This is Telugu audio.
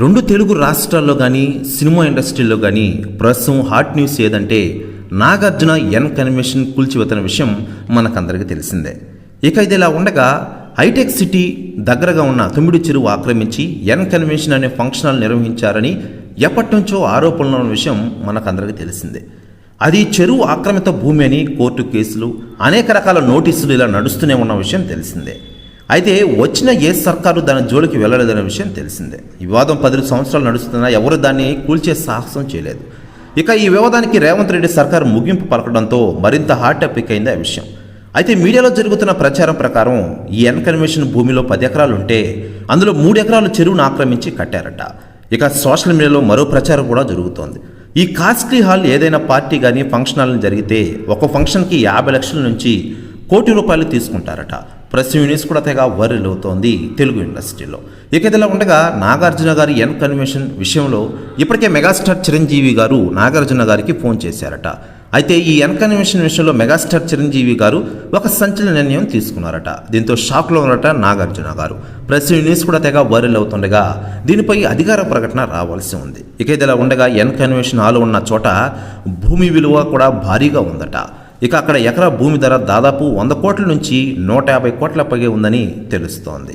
రెండు తెలుగు రాష్ట్రాల్లో కానీ సినిమా ఇండస్ట్రీలో కానీ ప్రస్తుతం హాట్ న్యూస్ ఏదంటే నాగార్జున ఎన్ కన్వెన్షన్ కూల్చివేతన విషయం మనకందరికీ తెలిసిందే. ఇక ఇది ఇలా ఉండగా హైటెక్ సిటీ దగ్గరగా ఉన్న తుమ్మిడి చెరువు ఆక్రమించి ఎన్ కన్వెన్షన్ అనే ఫంక్షనాలు నిర్వహించారని ఎప్పటి నుంచో ఆరోపణలు ఉన్న విషయం మనకందరికీ తెలిసిందే. అది చెరువు ఆక్రమిత భూమి అని కోర్టు కేసులు అనేక రకాల నోటీసులు ఇలా నడుస్తూనే ఉన్న విషయం తెలిసిందే. అయితే వచ్చిన ఏ సర్కారు దాని జోలికి వెళ్ళలేదనే విషయం తెలిసిందే. వివాదం పది సంవత్సరాలు నడుస్తున్నా ఎవరు దాన్ని కూల్చే సాహసం చేయలేదు. ఇక ఈ వివాదానికి రేవంత్ రెడ్డి సర్కారు ముగింపు పలకడంతో మరింత హాట్ టాపిక్ అయింది ఆ విషయం. అయితే మీడియాలో జరుగుతున్న ప్రచారం ప్రకారం ఈ ఎన్ భూమిలో పది ఎకరాలు ఉంటే అందులో మూడు ఎకరాలు చెరువును ఆక్రమించి కట్టారట. ఇక సోషల్ మీడియాలో మరో ప్రచారం కూడా జరుగుతోంది. ఈ కాస్ట్లీ హాల్ ఏదైనా పార్టీ కానీ ఫంక్షన్ హాల్ జరిగితే ఒక ఫంక్షన్కి యాభై లక్షల నుంచి కోటి రూపాయలు తీసుకుంటారట. ప్రెస్ యూనిట్స్ కూడా తెగ వైరల్ అవుతోంది తెలుగు ఇండస్ట్రీలో. ఇక ఇదిలా ఉండగా నాగార్జున గారి ఎన్ కన్వెన్షన్ విషయంలో ఇప్పటికే మెగాస్టార్ చిరంజీవి గారు నాగార్జున గారికి ఫోన్ చేశారట. అయితే ఈ ఎన్ కన్వెన్షన్ విషయంలో మెగాస్టార్ చిరంజీవి గారు ఒక సంచలన నిర్ణయం తీసుకున్నారట. దీంతో షాక్లో ఉన్నారట నాగార్జున గారు. ప్రెస్ న్యూస్ కూడా తెగ వైరల్ అవుతుండగా దీనిపై అధికార ప్రకటన రావాల్సి ఉంది. ఇక ఇదిలా ఉండగా ఎన్ కన్వెన్షన్ హాల్ ఉన్న చోట భూమి విలువ కూడా భారీగా ఉందట. ఇక అక్కడ ఎకరా భూమి ధర దాదాపు వంద కోట్ల నుంచి నూట యాభై కోట్ల పైగా ఉందని తెలుస్తోంది.